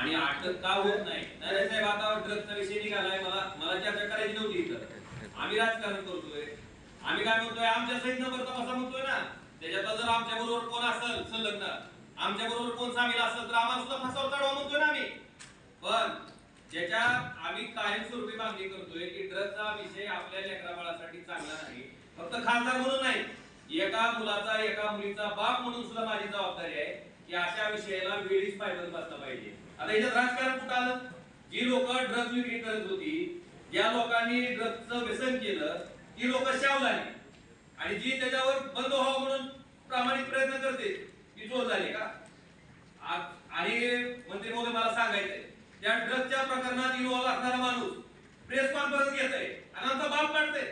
आणि अटक का होत नाही? नाही साहेब आता ड्रगचा विषय निघालाय. मला मला चर्चा करायची नव्हती इथं. आम्ही राजकारण करतोय. आम्ही काय म्हणतोय? आमच्या सहित नंबर तपासा म्हणतोय ना. त्याच्यात जर आमच्या बरोबर कोण असेल संलग्न आमच्या बरोबर कोण सामील असेल तर आम्हाला सुद्धा फासावर चढवा म्हणतोय ना आम्ही. पण ज्याच्या आम्ही कायमस्वरूपी मागणी करतोय की ड्रगचा विषय आपल्या लेकरा बाळासाठी चांगला नाही. फक्त खासदार म्हणून नाही. एका मुलाचा एका मुलीचा बाप म्हणून सुद्धा माझी जबाबदारी आहे. की अशा विषयाला वेळीच पायबंद बसला पाहिजे. आता याच्यात राजकारण कुठं आलं? जी लोक ड्रग्ज विक्री करत होती ज्या लोकांनी ड्रग्जचं व्यसन केलं ती लोक शावलाने आणि जी त्याच्यावर बंद व्हावं म्हणून प्रामाणिक प्रयत्न करते ती चोर झाली का? आणि मंत्री महोदय मला सांगायचंय त्या ड्रगच्या प्रकरणात इन्व्हॉल्व असणारा माणूस प्रेस कॉन्फरन्स घेत आहे आणि आमचा बाप काढते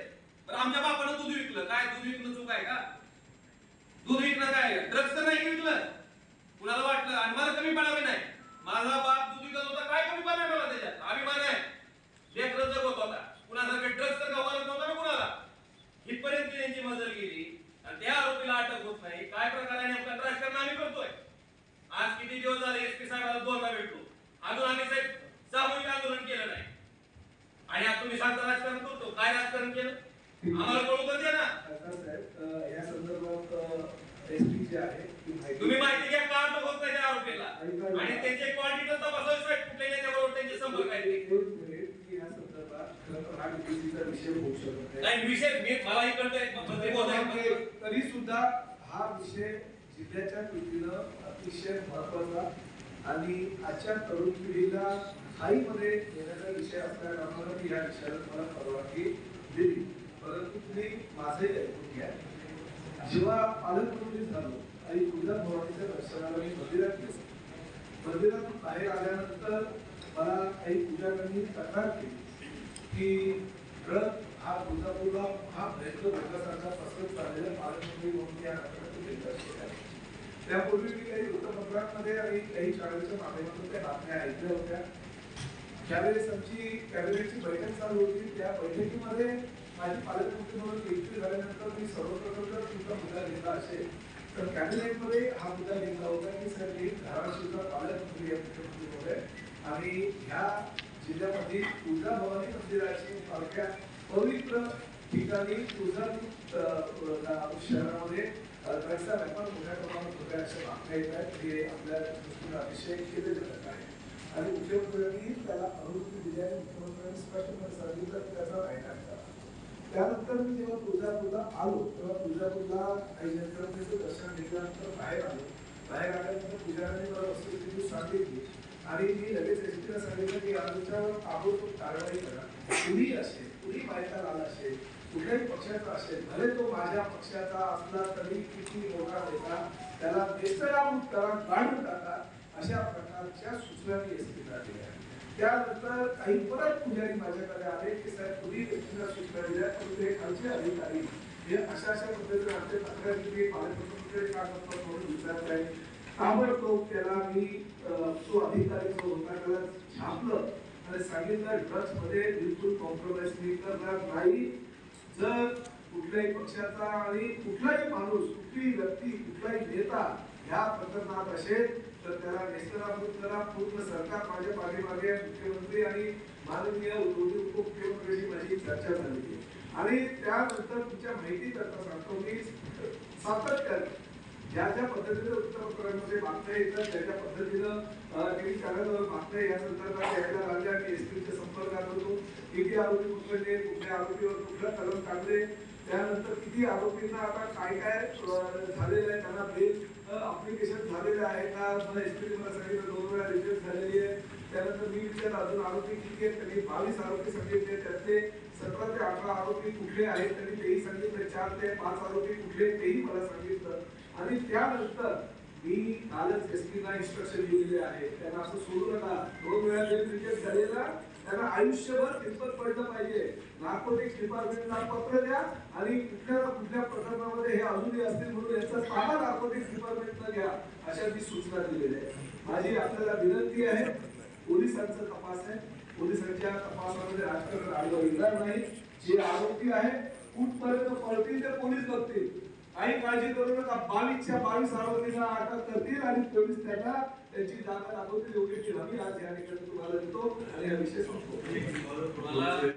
पण आमच्या बापानं दूध विकलं. काय दूध विकलं चूक आहे का? दूध विकणं काय? ड्रग्ज तर नाही विकलं कुणाला वाटलं आणि मला कमी पडावे नाही माझा बाप दूध विकत होता काय कमी पडणार मला त्याच्यात अभिमान आहे लेकरं जगत होता कुणासारखे ड्रग्स तर गावाला नव्हता ना कुणाला इथपर्यंत त्यांची मजल गेली आणि त्या आरोपीला अटक होत नाही काय प्रकार आहे नेमका राजकारण आम्ही करतोय आज किती दिवस झाले एसपी साहेबाला दोनदा भेटलो अजून आम्ही साहेब सामूहिक आंदोलन केलं नाही. आणि आता तुम्ही सांगता राजकारण करतो. काय राजकारण केलं? आम्हाला कळू पण द्या ना. या संदर्भात एसपी जे आहे तुम्ही माहिती घ्या का अटक होत नाही त्या आरोपीला? आणि त्यांचे क्वालिटी तपासावे साहेब. कुठल्या नेत्याबरोबर त्यांचे संपर्क आहेत हा विषय नाही. मी मलाही कळतंय. मंत्री महोदय तरी सुद्धा हा विषय जिल्ह्याच्या दृष्टीनं अतिशय महत्त्वाचा आणि आजच्या तरुण पिढीला घाईमध्ये येण्याचा विषय असल्या कारणानं मी या विषयाला मला परवानगी दिली. परंतु तुम्ही माझंही ऐकून घ्या. जेव्हा पालकमंत्री झालो आणि तुळजाभवानीच्या दर्शनाला मी मंदिरात गेलो. मंदिरातून बाहेर आल्यानंतर मला काही पूजाकांनी तक्रार केली की रथ हा तुळजापूरला हा भयंकर रोगासारखा पसरत चाललेला पालकमंत्री म्हणून या नाटकात निर्देश केला त्यापूर्वी मी काही वृत्तपत्रांमध्ये आणि काही शाळेच्या माध्यमातून त्या बातम्या ऐकल्या होत्या. ज्यावेळेस आमची कॅबिनेटची बैठक चालू होती त्या बैठकीमध्ये माझी पालकमंत्री म्हणून नियुक्ती झाल्यानंतर मी सर्वप्रथम जर तुमचा मुद्दा घेतला असेल. तर कॅबिनेटमध्ये हा मुद्दा घेतला होता की सर मी धाराशिवचा पालकमंत्री या मुख्यमंत्री होते आणि ह्या जिल्ह्यामध्ये तुळजाभवानी मंदिराची सारख्या पवित्र ठिकाणी तुळजापूर शहरामध्ये व्यापार मोठ्या प्रमाणात होत आहे येत हे आपल्या अतिशय आहे. आणि त्याला अनुमती दिली आहे. मुख्यमंत्र्यांनी स्पष्टपणे सांगितलं त्याचा त्यानंतर मी जेव्हा तुळजापूरला आलो तेव्हा तुळजापूरला काही दर्शन घेतल्यानंतर बाहेर आलो. बाहेर आल्यानंतर पुजाऱ्यांनी मला वस्तुस्थिती सांगितली. आणि मी लगेच एसपीला सांगितलं की आमच्या ताबडतोब कारवाई करा. कुणी असेल कुणी बायका आला असेल कुठल्याही पक्षाचा असेल भले तो माझ्या पक्षाचा असला तरी किती मोठा नेता त्याला बेस्तराम करा काढून टाका अशा प्रकारच्या सूचना मी एसपीला दिल्या. त्यानंतर काही परत पुजारी माझ्याकडे आले की साहेब तुम्ही व्यक्तीला सूचना दिल्या तुमचे खालचे अधिकारी. हे अशा अशा पद्धतीने आमचे तक्रारी तुम्ही पालकमंत्र्यांकडे का म्हणून विचारत आहे ताबडतोब त्याला मी तो अधिकारी जो होता त्याला छापलं आणि सांगितलं ड्रग्समध्ये बिलकुल कॉम्प्रोमाइज मी करणार नाही. जर कुठल्याही पक्षाचा आणि कुठलाही माणूस कुठलीही व्यक्ती कुठलाही नेता ह्या प्रकरणात असेल तर त्याला नेस्तनाबूत करा पूर्ण सरकार माझ्या पाठीमागे मुख्यमंत्री आणि माननीय उपमुख्यमंत्र्यांची माझी चर्चा झालेली आणि त्यानंतर तुमच्या माहिती करता सांगतो मी सातत्याने ज्या ज्या पद्धतीने वृत्तपत्रांमध्ये मागता येतात ज्या ज्या पद्धतीनं मागता या संदर्भात यायला लागल्या की एसपीच्या संपर्कात होतो किती आरोपी पकडले कुठल्या आरोपीवर कुठलं कलम काढले त्यानंतर किती आरोपींना आता काय काय झालेलं आहे त्यांना बेल अप्लिकेशन झालेलं आहे का? मला एसपी मला सांगितलं दोन वेळा रिजेक्ट झालेली आहे. त्यानंतर मी विचार अजून आरोपी किती आहेत? त्यांनी बावीस आरोपी सांगितले त्यातले सतरा ते अठरा आरोपी कुठले आहेत? त्यांनी तेही सांगितलं चार ते पाच आरोपी कुठले तेही मला सांगितलं. आणि त्यानंतर मी कालच एस पीला इन्स्ट्रक्शन दिलेले आहे. त्यांना असं सोडू नका. दोन वेळा जे क्रिकेट झालेला त्यांना आयुष्यभर कितपत पडलं पाहिजे. नार्कोटिक्स डिपार्टमेंटला पत्र द्या आणि कुठल्या ना कुठल्या प्रकरणामध्ये हे अजूनही असतील म्हणून याचा ताबा नार्कोटिक्स डिपार्टमेंटला घ्या अशा मी सूचना दिलेल्या आहे माझी आपल्याला विनंती आहे पोलिसांचा तपास आहे. पोलिसांच्या तपासामध्ये राजकारण आडवं येणार नाही. जे आरोपी आहे कुठपर्यंत पळतील ते पोलीस बघतील. काही काळजी करू नका बावीसच्या बावीस आरोपींना अटक करतील आणि पोलीस त्यांना त्यांची जागा दाखवतील एवढी हमी आज या ठिकाणी तुम्हाला देतो आणि हा विषय संपतो